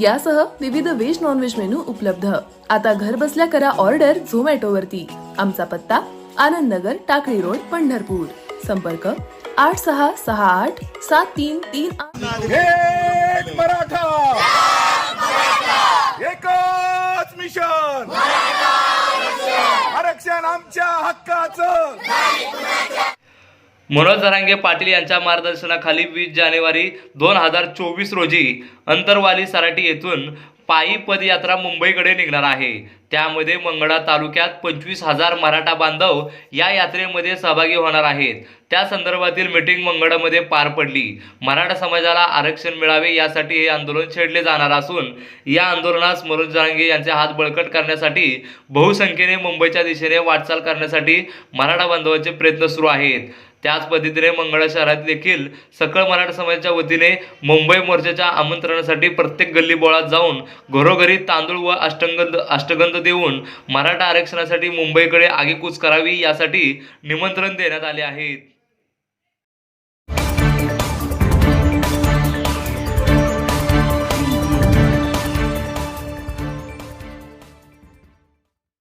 यासह विविध veg non veg menu उपलब्ध. आता घर बसल्या करा ऑर्डर झोमॅटोवरती आमचा पत्ता आनंद नगर टाकळी रोड पंढरपूर. संपर्क आठ सहा सहा आठ सात तीन तीन एकच मिशन आरक्षण आमच्या हक्काचं. मनोज जरांगे पाटील यांच्या मार्गदर्शनाखाली वीस जानेवारी दोन हजार चोवीस रोजी अंतरवाली सराटी येथून पायी पदयात्रा मुंबईकडे निघणार आहे. त्यामध्ये मंगळा तालुक्यात पंचवीस हजार मराठा बांधव या यात्रेमध्ये सहभागी होणार आहेत. त्या संदर्भातील मीटिंग मंगळामध्ये पार पडली. मराठा समाजाला आरक्षण मिळावे यासाठी हे आंदोलन छेडले जाणार असून या आंदोलनास मनोज जरांगे यांचे हात बळकट करण्यासाठी बहुसंख्येने मुंबईच्या दिशेने वाटचाल करण्यासाठी मराठा बांधवांचे प्रयत्न सुरू आहेत. त्याच पद्धतीने मंगळा शहरात देखील सकळ मराठा समाजाच्या वतीने मुंबई मोर्चाच्या आमंत्रणासाठी प्रत्येक गल्ली बोळात जाऊन घरोघरी तांदूळ व अष्टगंध अष्टगंध देऊन मराठा आरक्षणासाठी मुंबईकडे आगेकूच करावी यासाठी निमंत्रण देण्यात आले आहेत